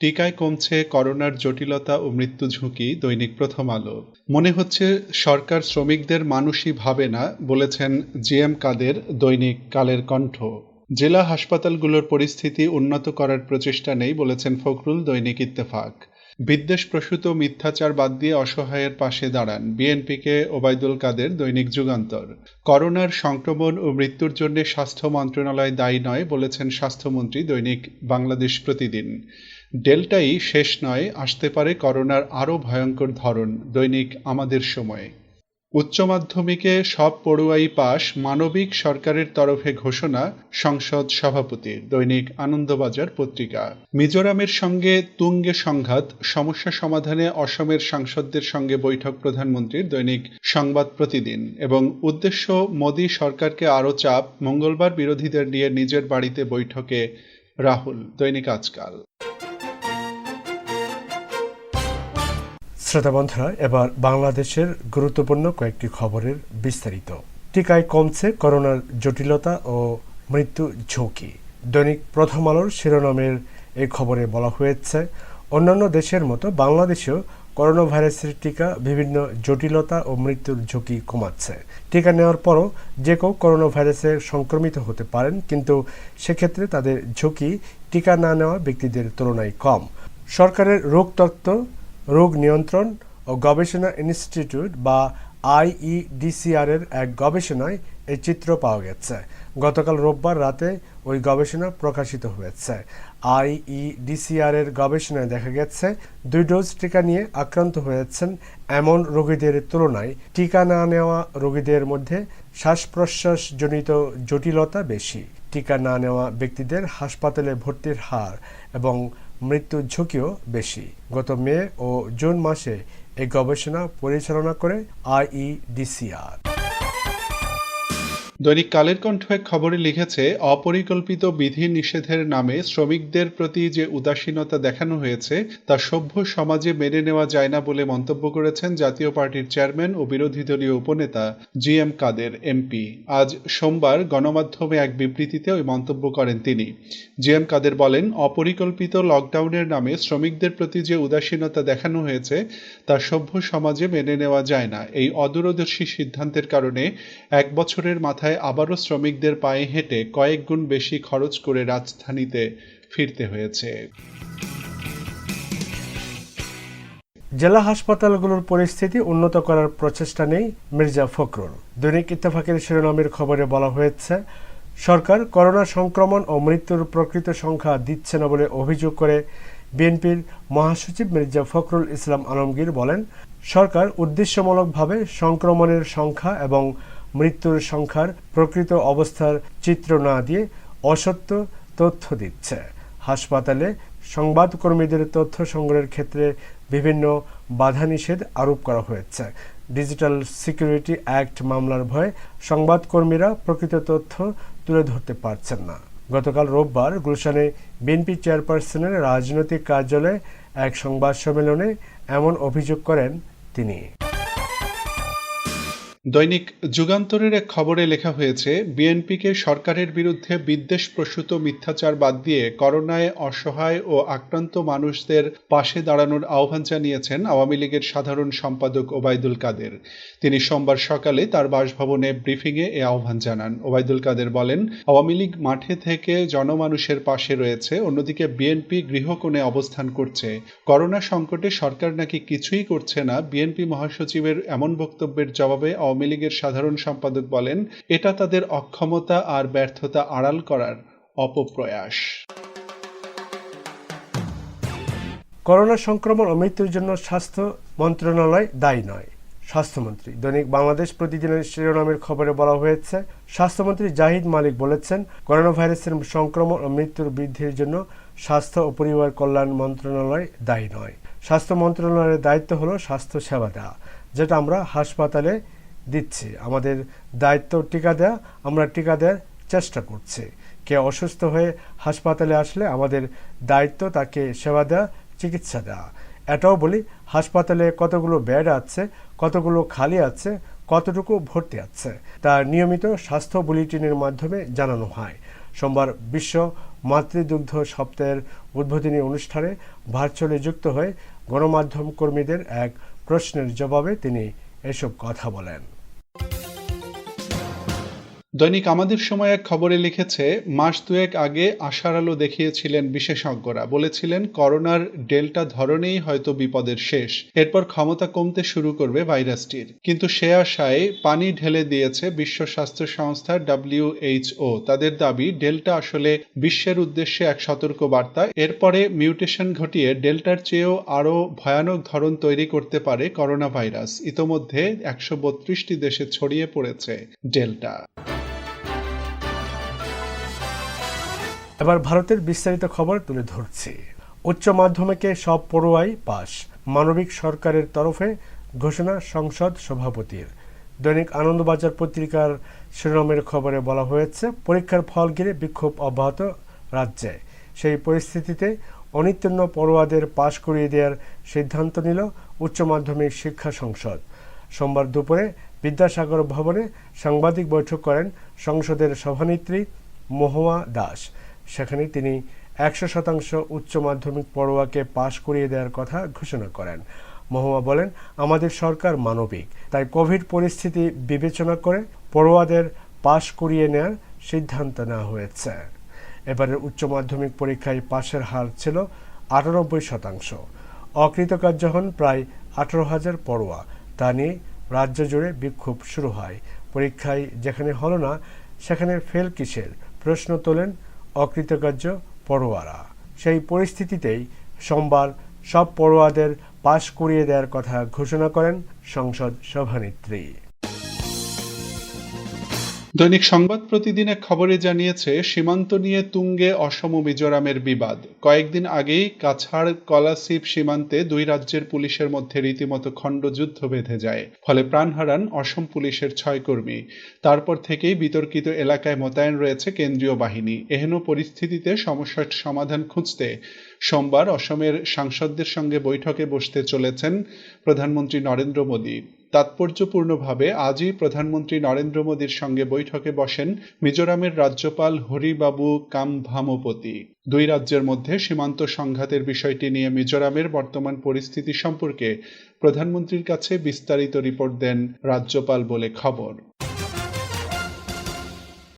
টিকায় কমছে করোনার জটিলতা ও মৃত্যু ঝুঁকি, দৈনিক প্রথম আলো। মনে হচ্ছে সরকার শ্রমিকদের মানুষই ভাবে না, বলেছেন জিএম কাদের দৈনিক কালের কণ্ঠ। জেলা হাসপাতালগুলোর পরিস্থিতি উন্নত করার প্রচেষ্টা নেই, বলেছেন ফখরুল দৈনিক ইত্তেফাক। বিদ্বেষ প্রসূত মিথ্যাচার বাদ দিয়ে অসহায়ের পাশে দাঁড়ান বিএনপিকে ওবায়দুল কাদের দৈনিক যুগান্তর। করোনার সংক্রমণ ও মৃত্যুর জন্য স্বাস্থ্য মন্ত্রণালয় দায়ী নয়, বলেছেন স্বাস্থ্যমন্ত্রী দৈনিক বাংলাদেশ প্রতিদিন। ডেল্টাই শেষ নয়, আসতে পারে করোনার আরও ভয়ঙ্কর ধরন, দৈনিক আমাদের সময়ে। উচ্চ মাধ্যমিকে সব পড়ুয়াই পাস মানবিক সরকারের তরফে ঘোষণা, সংসদ সভাপতির দৈনিক আনন্দবাজার পত্রিকা। মিজোরামের সঙ্গে তুঙ্গে সংঘাত, সমস্যা সমাধানে অসমের সাংসদদের সঙ্গে বৈঠক প্রধানমন্ত্রীর দৈনিক সংবাদ প্রতিদিন এবং উদ্দেশ্য, মোদী সরকারকে আরও চাপ, মঙ্গলবার বিরোধীদের নিয়ে নিজের বাড়িতে বৈঠকে রাহুল, দৈনিক আজকাল। শ্রোতা বন্ধুরা এবার বাংলাদেশের গুরুত্বপূর্ণ কয়েকটি খবরের বিস্তারিত। টিকায় কমছে করোনার জটিলতা ও মৃত্যু ঝুঁকি। দৈনিক প্রথম আলোর শিরোনামের এই খবরে বলা হয়েছে, অন্যান্য দেশের মতো বাংলাদেশেও করোনা ভাইরাসের টিকা বিভিন্ন জটিলতা ও মৃত্যুর ঝুঁকি কমাচ্ছে। টিকা নেওয়ার পরও যে কেউ করোনা ভাইরাসে সংক্রমিত হতে পারেন, কিন্তু সেক্ষেত্রে তাদের ঝুঁকি টিকা না নেওয়া ব্যক্তিদের তুলনায় কম। সরকারের রোগ তত্ত্ব রোগ নিয়ন্ত্রণ ও গবেষণা ইনস্টিটিউট বা আইইডিসিআর এর এক গবেষণায় এই চিত্র পাওয়া গেছে। গতকাল রোববার রাতে ওই গবেষণা প্রকাশিত হয়েছে। আইইডিসিআর এর গবেষণায় দেখা গেছে, দুই ডোজ টিকা নিয়ে আক্রান্ত হয়েছেন এমন রোগীদের তুলনায় টিকা না নেওয়া রোগীদের মধ্যে শ্বাস প্রশ্বাসজনিত জটিলতা বেশি। টিকা না নেওয়া ব্যক্তিদের হাসপাতালে ভর্তির হার এবং মৃত্যুর ঝুঁকিও বেশি। গত মে ও জুন মাসে এই গবেষণা পরিচালনা করে আইইডিসিআর। দৈনিক কালের কণ্ঠ এক খবরে লিখেছে, অপরিকল্পিত বিধি নিষেধের নামে শ্রমিকদের প্রতি যে উদাসীনতা দেখানো হয়েছে, তা সভ্য সমাজে মেনে নেওয়া যায় না বলে মন্তব্য করেছেন জাতীয় পার্টির চেয়ারম্যান ও বিরোধী দলীয় উপনেতা জি এম কাদের এমপি আজ সোমবার গণমাধ্যমে এক বিবৃতিতে ওই মন্তব্য করেন তিনি। জি এম কাদের বলেন, অপরিকল্পিত লকডাউনের নামে শ্রমিকদের প্রতি যে উদাসীনতা দেখানো হয়েছে, তা সভ্য সমাজে মেনে নেওয়া যায় না। এই অদূরদর্শী সিদ্ধান্তের কারণে এক বছরের মাথায় আবারও শ্রমিকদের পায়ে হেঁটে কয়েক গুণ বেশি খরচ করে রাজধানীতে ফিরতে হয়েছে। জেলা হাসপাতালগুলোর পরিস্থিতি উন্নত করার প্রচেষ্টা নেই মির্জা ফখরুল। দৈনিক ইত্তেফাকের শিরোনামের খবরে বলা হয়েছে, সরকার করোনা সংক্রমণ ও মৃত্যুর প্রকৃত সংখ্যা দিচ্ছে না বলে অভিযোগ করে বিএনপির মহাসচিব মির্জা ফখরুল ইসলাম আলমগীর বলেন, সরকার উদ্দেশ্যমূলকভাবে সংক্রমণের সংখ্যা এবং মৃত্যুর সংখ্যার প্রকৃত অবস্থার চিত্র না দিয়ে অসত্য তথ্য দিচ্ছে। হাসপাতালে সংবাদকর্মীদের তথ্য সংগ্রহের ক্ষেত্রে বিভিন্ন বাধা নিষেধ আরোপ করা হয়েছে। ডিজিটাল সিকিউরিটি অ্যাক্ট মামলার ভয়ে সংবাদকর্মীরা প্রকৃত তথ্য তুলে ধরতে পারছেন না। গতকাল রোববার গুলশানে বিএনপি চেয়ারপারসনের রাজনৈতিক কার্যালয়ে এক সংবাদ সম্মেলনে এমন অভিযোগ করেন তিনি। দৈনিক যুগান্তরের এক খবরে লেখা হয়েছে, বিএনপিকে সরকারের বিরুদ্ধে বিদ্বেষ প্রসূত মিথ্যাচার বাদ দিয়ে করোনায় অসহায় ও আক্রান্ত মানুষদের পাশে দাঁড়ানোর আহ্বান জানিয়েছেন আওয়ামী লীগের সাধারণ সম্পাদক ওবায়দুল কাদের। তিনি সোমবার সকালে তার বাসভবনে ব্রিফিংয়ে এ আহ্বান জানান। ওবায়দুল কাদের বলেন, আওয়ামী লীগ মাঠে থেকে জনমানুষের পাশে রয়েছে, অন্যদিকে বিএনপি গৃহকোণে অবস্থান করছে। করোনা সংকটে সরকার নাকি কিছুই করছে না। বিএনপি মহাসচিবের এমন বক্তব্যের জবাবে আওয়ামী লীগের সাধারণ সম্পাদক বলেন, এটা তাদের অক্ষমতা আর ব্যর্থতা আড়াল করার অপপ্রয়াস। করোনা সংক্রমণ ও মৃত্যুর জন্য স্বাস্থ্য মন্ত্রণালয় দায়ী নয়। স্বাস্থ্যমন্ত্রী, দৈনিক বাংলাদেশ প্রতিদিনের শিরোনামের খবরে বলা হয়েছে, স্বাস্থ্যমন্ত্রী জাহিদ মালিক বলেছেন করোনা ভাইরাসের সংক্রমণ ও মৃত্যুর বৃদ্ধির জন্য স্বাস্থ্য ও পরিবার কল্যাণ মন্ত্রণালয় দায়ী নয়। স্বাস্থ্য মন্ত্রণালয়ের দায়িত্ব হল স্বাস্থ্য সেবা দেওয়া, যেটা আমরা হাসপাতালে দিচ্ছি। আমাদের দায়িত্ব টিকা দেওয়া আমরা টিকা দেওয়ার চেষ্টা করছি। কে অসুস্থ হয়ে হাসপাতালে আসলে আমাদের দায়িত্ব, তাকে সেবা দেওয়া, চিকিৎসা দেওয়া। এটাও বলি, হাসপাতালে কতগুলো বেড আছে, কতগুলো খালি আছে, কতটুকু ভর্তি আছে, তা নিয়মিত স্বাস্থ্য বুলেটিনের মাধ্যমে জানানো হয়। সোমবার বিশ্ব মাতৃদুগ্ধ সপ্তাহের উদ্বোধনী অনুষ্ঠানে ভার্চুয়ালি যুক্ত হয়ে গণমাধ্যম কর্মীদের এক প্রশ্নের জবাবে তিনি এসব কথা বলেন। দৈনিক আমাদের সময় এক খবরে লিখেছে, মাস দুয়েক আগে আশার আলো দেখিয়েছিলেন বিশেষজ্ঞরা। বলেছিলেন, করোনার ডেল্টা ধরনেই হয়তো বিপদের শেষ। এরপর ক্ষমতা কমতে শুরু করবে ভাইরাসটির। কিন্তু সে আশায় পানি ঢেলে দিয়েছে বিশ্ব স্বাস্থ্য সংস্থা ডাব্লিউএইচও তাদের দাবি, ডেল্টা আসলে বিশ্বের উদ্দেশ্যে এক সতর্ক বার্তা এরপরে মিউটেশন ঘটিয়ে ডেল্টার চেয়েও আরও ভয়ানক ধরন তৈরি করতে পারে করোনা ভাইরাস ইতোমধ্যে একশো দেশে ছড়িয়ে পড়েছে ডেল্টা। এবার ভারতের বিস্তারিত খবর তুলে ধরছি। উচ্চ মাধ্যমিকে সব পড়ুয়াই পাস মানবিক সরকারের তরফে ঘোষণা সংসদ সভাপতির। দৈনিক আনন্দবাজার পত্রিকার শিরোনামের খবরে বলা হয়েছে, পরীক্ষার ফল ঘিরে বিক্ষোভ অব্যাহত রাজ্যে। সেই পরিস্থিতিতে অনিত্যন্ন পড়ুয়াদের পাশ করিয়ে দেওয়ার সিদ্ধান্ত নিল উচ্চ মাধ্যমিক শিক্ষা সংসদ। সোমবার দুপুরে বিদ্যাসাগর ভবনে সাংবাদিক বৈঠক করেন সংসদের সভানেত্রী মহুয়া দাস। সেখানে তিনি একশো শতাংশ উচ্চ মাধ্যমিক পড়ুয়াকে পাশ করিয়ে দেওয়ার কথা ঘোষণা করেন। মহুয়া বলেন, আমাদের সরকার মানবিক, তাই কোভিড পরিস্থিতি বিবেচনা করে পড়ুয়াদের পাশ করিয়ে নেওয়ার সিদ্ধান্ত নেওয়া হয়েছে। এবারের উচ্চ মাধ্যমিক পরীক্ষায় পাশের হার ছিল আটানব্বই শতাংশ। অকৃতকার্য হন প্রায় আঠারো হাজার পড়ুয়া। তা নিয়ে রাজ্য জুড়ে বিক্ষোভ শুরু হয়। পরীক্ষায় যেখানে হলো না, সেখানে ফেল কিসের? প্রশ্ন তোলেন অকৃতকার্য পড়োয়ারা। সেই পরিস্থিতিতেই সোমবার সব পড়োয়াদের পাশ করিয়ে দেওয়ার কথা ঘোষণা করেন সংসদ সভানেত্রী। দৈনিক সংবাদ প্রতিদিন এক খবরে জানিয়েছে, সীমান্ত নিয়ে তুঙ্গে অসম মিজোরামের বিবাদ। কয়েকদিন আগেই কাছাড় কলাসিপ সীমান্তে দুই রাজ্যের পুলিশের মধ্যে রীতিমতো খণ্ডযুদ্ধ বেঁধে যায়। ফলে প্রাণ হারান অসম পুলিশের ছয় কর্মী। তারপর থেকেই বিতর্কিত এলাকায় মোতায়েন রয়েছে কেন্দ্রীয় বাহিনী। এহেন পরিস্থিতিতে সমস্যার সমাধান খুঁজতে সোমবার অসমের সাংসদদের সঙ্গে বৈঠকে বসতে চলেছেন প্রধানমন্ত্রী নরেন্দ্র মোদী। তাৎপর্যপূর্ণভাবে আজই প্রধানমন্ত্রী নরেন্দ্র মোদীর সঙ্গে বৈঠকে বসেন মিজোরামের রাজ্যপাল হরিবাবু কামভামপতি। দুই রাজ্যের মধ্যে সীমান্ত সংঘাতের বিষয়টি নিয়ে মিজোরামের বর্তমান পরিস্থিতি সম্পর্কে প্রধানমন্ত্রীর কাছে বিস্তারিত রিপোর্ট দেন রাজ্যপাল বলে খবর।